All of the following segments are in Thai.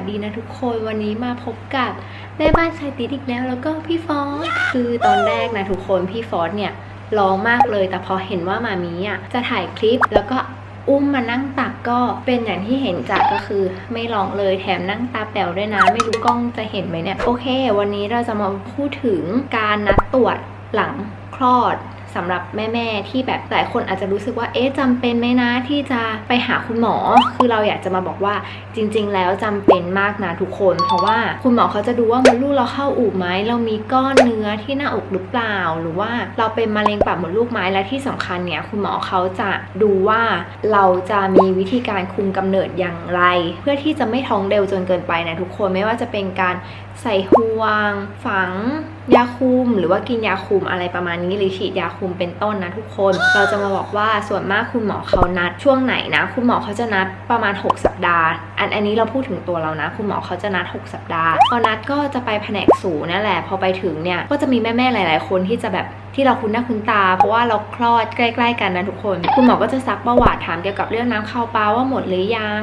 สดีนะทุกคนวันนี้มาพบกับแม่บ้านชายติดอีกแล้ว แล้วก็พี่ฟอสคือตอนแรกนะทุกคนพี่ฟอสเนี่ยร้องมากเลย แต่พอเห็นว่ามามีอะจะถ่ายคลิปแล้วก็อุ้มมานั่งตักก็เป็นอย่างที่เห็นจากก็คือ ไม่ร้องเลยแถมนั่งตาแป๋วด้วยนะ ไม่รู้กล้องจะเห็นไหมเนี่ยโอเค วันนี้เราจะมาพูดถึงการนัดตรวจหลังคลอด สำหรับแม่ๆที่แบบหลายคนอาจจะรู้สึกว่าเอ๊ะจำเป็นไหมนะที่จะไปหาคุณหมอ คือเราอยากจะมาบอกว่าจริง ๆ แล้วจำเป็นมากนะทุกคน เพราะว่าคุณหมอเขาจะดูว่ามดลูกเราเข้าอู่ไหมเรามีก้อนเนื้อที่หน้าอกหรือเปล่า หรือว่าเราเป็นมะเร็งปากมดลูกไหมและที่สำคัญเนี่ยคุณหมอเขาจะดูว่าเราจะมีวิธีการคุมกำเนิดอย่างไร เพื่อที่จะไม่ท้องเร็วจนเกินไปนะทุกคนไม่ว่าจะเป็นการใส่ห่วงฝังยาคุมหรือว่ากินยาคุมอะไรประมาณนี้หรือฉีดยาคุมเป็นต้นนะทุกคน เราจะมาบอกว่าส่วนมากคุณหมอเขานัดช่วงไหนนะ คุณหมอเขาจะนัดประมาณ 6 สัปดาห์ อันอันนี้เราพูดถึงตัวเรานะ คุณหมอเขาจะนัด 6 สัปดาห์พอนัดก็จะไปแผนกสูนั่นแหละพอไปถึงเนี่ยก็จะมีแม่ๆหลาย ๆ คนที่จะแบบที่เราคุ้นหน้าคุ้นตา เพราะว่าเราคลอดใกล้ ๆ กันนะทุกคน คุณหมอก็จะซักประวัติถามเกี่ยวกับเรื่องน้ำเข้าปลาว่าหมดหรือยัง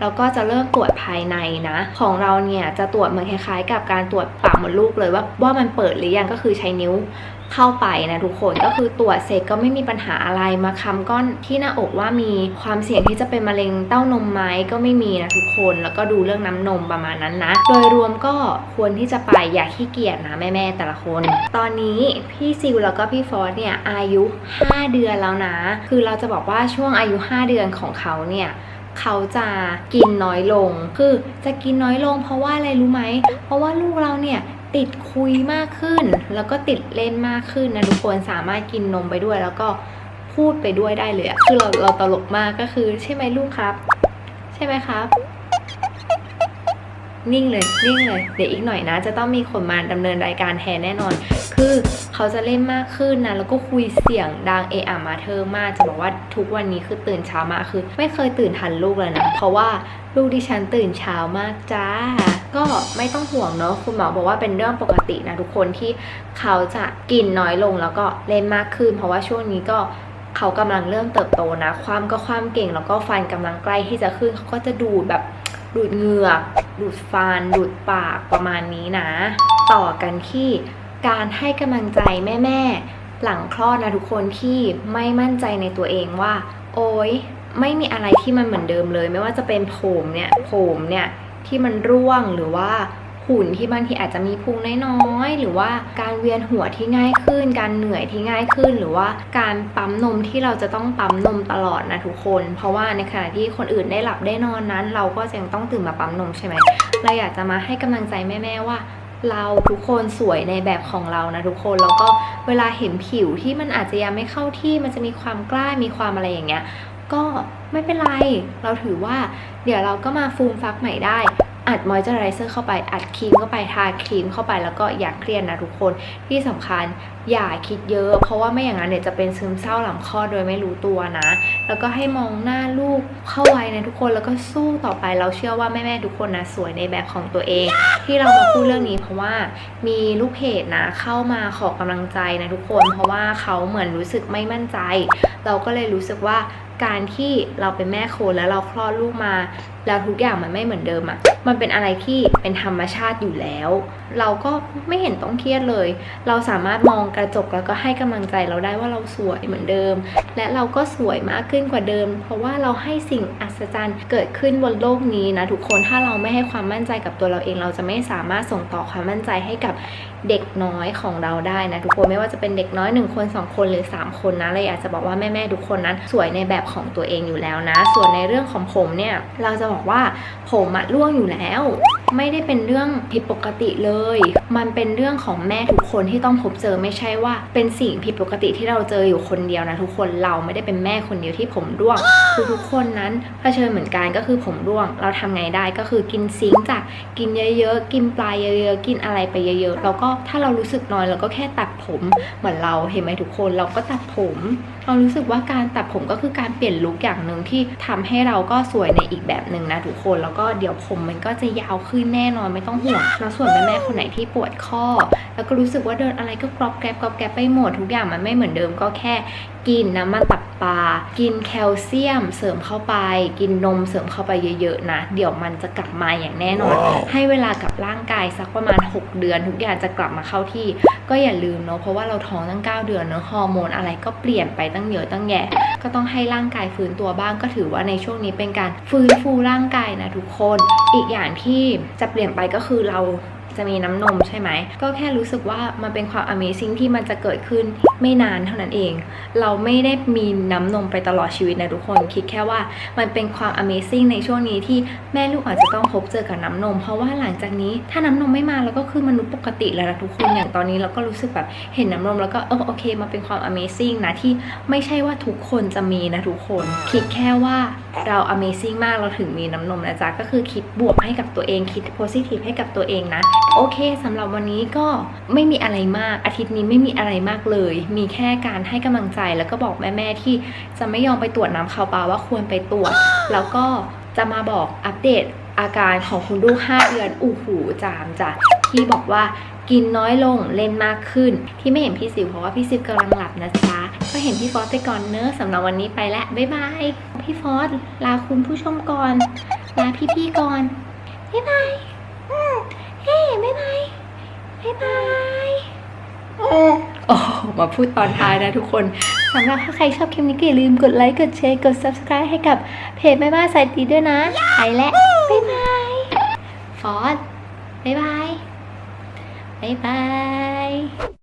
แล้วก็จะเริ่มตรวจภายในนะ ของเราเนี่ยจะตรวจเหมือนคล้ายๆ กับการตรวจปากมดลูกเลยว่าว่ามันเปิดหรือยังก็คือใช้นิ้ว เข้าไปนะทุกคนก็คือตรวจเสร็จก็ไม่มีปัญหาอะไรมาคำก้อนที่หน้าอกว่ามีความเสี่ยงที่จะเป็นมะเร็งเต้านมไหมก็ไม่มีนะทุกคนแล้วก็ดูเรื่องน้ำนมประมาณนั้นนะ โดยรวมก็ควรที่จะไปอย่าขี้เกียจนะแม่ๆแต่ละคน ตอนนี้พี่ซิลแล้วก็พี่ฟอสเนี่ยอายุ 5 เดือนแล้วนะ คือเราจะบอกว่าช่วงอายุ 5 เดือนของเขาเนี่ยเขาจะกินน้อยลง คือจะกินน้อยลงเพราะว่าอะไรรู้ไหม เพราะว่าลูกเราเนี่ย ติดคุยมากขึ้น แล้วก็ติดเล่นมากขึ้นนะทุกคนสามารถกินนมไปด้วย แล้วก็พูดไปด้วยได้เลยอะคือเราเราตลกมากก็คือ ใช่ไหมลูกครับ ใช่ไหมครับ นิ่งเลยนิ่งเลย เดี๋ยวอีกหน่อยนะ จะต้องมีคนมาดำเนินรายการแทนแน่นอน คือเขาจะเล่นมากขึ้นนะแล้วก็คุยเสียงดังเออะมาเธอมากจะบอกว่าทุกวันนี้คือตื่นเช้ามากคือ ไม่เคยตื่นทันลูกเลยนะเพราะว่า ลูกดิฉันตื่นเช้ามากจ้า ก็ไม่ต้องห่วงเนาะคุณหมอบอกว่าเป็นเรื่องปกตินะทุกคนที่เขาจะกินน้อยลงแล้วก็เล่นมากขึ้น เพราะว่าช่วงนี้ก็เขากำลังเริ่มเติบโตนะ ความก็ความเก่งแล้วก็ฟันกำลังใกล้ที่จะขึ้นเขาก็จะดูดแบบดูดเหงือกดูดฟันดูดปากประมาณนี้นะ ต่อกันที่การให้กำลังใจแม่ ๆ หลังคลอดนะทุกคนที่ไม่มั่นใจในตัวเองว่า โอ๊ย ไม่มีอะไรที่มันเหมือนเดิมเลย ไม่ว่าจะเป็นผมเนี่ยผมเนี่ยที่มันร่วงหรือว่าหุ่นที่บางทีอาจจะมีพุงน้อยๆ หรือว่าการเวียนหัวที่ง่ายขึ้น การเหนื่อยที่ง่ายขึ้น หรือว่าการปั๊มนมที่เราจะต้องปั๊มนมตลอดนะทุกคน เพราะว่าในขณะที่คนอื่นได้หลับได้นอนนั้น เราก็ยังต้องตื่นมาปั๊มนมใช่ไหมเราอยากจะมาให้กำลังใจแม่ๆว่าเราทุกคนสวยในแบบของเรานะทุกคนแล้วก็เวลาเห็นผิวที่มันอาจจะยังไม่เข้าที่มันจะมีความกล้ามีความอะไรอย่างเงี้ย ก็ไม่เป็นไร เราถือว่าเดี๋ยวเราก็มาฟูมฟักใหม่ได้ อัดมอยเจอไรเซอร์เข้าไป อัดครีมเข้าไป ทาครีมเข้าไป แล้วก็อย่าเครียดนะทุกคน ที่สำคัญอย่าคิดเยอะ เพราะว่าไม่อย่างนั้นเนี่ยจะเป็นซึมเศร้าหลังคลอดโดยไม่รู้ตัวนะ แล้วก็ให้มองหน้าลูกเข้าไว้นะทุกคน แล้วก็สู้ต่อไป เราเชื่อว่าแม่ๆทุกคนนะสวยในแบบของตัวเอง ที่เรามาพูดเรื่องนี้เพราะว่ามีลูกเพจนะเข้ามาขอกำลังใจนะทุกคน เพราะว่าเขาเหมือนรู้สึกไม่มั่นใจ เราก็เลยรู้สึกว่า การที่เราเป็นแม่โคนแล้วเราคลอดลูกมาแล้วทุกอย่างมันไม่เหมือนเดิมอะ่ะมันเป็นอะไรที่เป็นธรรมชาติอยู่แล้ว เราก็ไม่เห็นต้องเครียดเลย เราสามารถมองกระจกแล้วก็ให้กำลังใจเราได้ว่าเราสวยเหมือนเดิม และเราก็สวยมากขึ้นกว่าเดิม เพราะว่าเราให้สิ่งอัศจรรย์เกิดขึ้นบนโลกนี้นะทุกคน ถ้าเราไม่ให้ความมั่นใจกับตัวเราเอง เราจะไม่สามารถส่งต่อความมั่นใจให้กับเด็กน้อยของเราได้นะทุกคน ไม่ว่าจะเป็นเด็กน้อยหนึ่งคนสองคนหรือสามคนนะเลยอยากจะบอกว่าแม่ๆทุกคนนั้นสวยในแบบของตัวเองอยู่แล้วนะ ส่วนในเรื่องของผมเนี่ยเราจะบอกว่าผมอะร่วงอยู่แล้ว ไม่ได้เป็นเรื่องผิดปกติเลย มันเป็นเรื่องของแม่ทุกคนที่ต้องพบเจอไม่ใช่ว่า เป็นสิ่งผิดปกติที่เราเจออยู่คนเดียวนะทุกคนเราไม่ได้เป็นแม่คนเดียวที่ผมร่วงคือทุกคนนั้นเผชิญเหมือนกันก็คือผมร่วง เราทำไงได้ก็คือกินซิงจากกินเยอะๆกินปลายเยอะๆกินอะไรไปเยอะๆแล้วก็ถ้าเรารู้สึกน้อยเราก็แค่ตัดผมเหมือนเราเห็นไหมทุกคนเราก็ตัดผมเรารู้สึกว่าการตัดผมก็คือการเปลี่ยนลุคอย่างหนึ่งที่ทำให้เราก็สวยในอีกแบบหนึ่งนะทุกคนแล้วก็เดี๋ยวผมมันก็จะยาวขึ้นแน่นอนไม่ต้องห่วงแล้วส่วนแม่ๆคนไหนที่ปวดข้อ แล้วก็รู้สึกว่าเดินอะไรก็กรอบแกรบกรอบแกรบไปหมดทุกอย่างมันไม่เหมือนเดิมก็แค่กินน้ำมันตับปลา กินแคลเซียมเสริมเข้าไป กินนมเสริมเข้าไปเยอะๆนะ เดี๋ยวมันจะกลับมาอย่างแน่นอนให้เวลากับร่างกายสักประมาณ 6 เดือน ทุกอย่างจะกลับมาเข้าที่ ก็อย่าลืมเนาะเพราะว่าเราท้องตั้ง 9 เดือนเนาะฮอร์โมนอะไรก็เปลี่ยนไปตั้งเยอะตั้งแยะก็ต้องให้ร่างกายฟื้นตัวบ้างก็ถือว่าในช่วงนี้เป็นการฟื้นฟูร่างกายนะทุกคน อีกอย่างที่จะเปลี่ยนไปก็คือเรา จะมีน้ำนมใช่ไหม ก็แค่รู้สึกว่ามันเป็นความ Amazing ที่มันจะเกิดขึ้นไม่นานเท่านั้นเอง เราไม่ได้มีน้ำนมไปตลอดชีวิตนะทุกคน คิดแค่ว่ามันเป็นความ Amazing ในช่วงนี้ที่แม่ลูกอาจจะต้องพบเจอกับน้ำนม เพราะว่าหลังจากนี้ถ้าน้ำนมไม่มาเราก็คือมนุษย์ปกติแล้วนะทุกคนอย่างตอนนี้เราก็รู้สึกแบบเห็นน้ำนมแล้วก็เออโอเคมันเป็นความ Amazing นะที่ไม่ใช่ว่าทุกคนจะมีนะทุกคน คิดแค่ว่าเรา Amazing มากเราถึงมีน้ำนมนะจ๊ะก็คือคิดบวกให้กับตัวเองคิด positive ให้กับตัวเองนะโอเคสำหรับวันนี้ก็ไม่มีอะไรมากอาทิตย์นี้ไม่มีอะไรมากเลย มีแค่การให้กำลังใจแล้วก็บอกแม่ๆที่จะไม่ยอมไปตรวจน้ำข่าวปลาว่าควรไปตรวจ แล้วก็จะมาบอกอัปเดตอาการของคุณลูก 5 เดือนอู้หูจามจ้ะที่บอกว่ากินน้อยลงเล่นมากขึ้น ที่ไม่เห็นพี่สิวเพราะว่าพี่สิวกำลังหลับนะจ๊ะก็เห็นพี่ฟอสไปก่อนเนอะสำหรับวันนี้ไปแล้วบ๊ายบายพี่ฟอสลาคุณผู้ชมก่อนลาพี่ๆก่อนบ๊ายบาย บ๊ายบายบ๊ายบายโอ้มาพูดตอนท้ายนะทุกคนสำหรับถ้าใครชอบคลิปนี้ก็อย่าลืมกดไลค์กดแชร์กด subscribe ให้กับเพจแม่บ้านสายตีด้วยนะไปแล้วบ๊ายบายฟอสบ๊ายบายบ๊ายบาย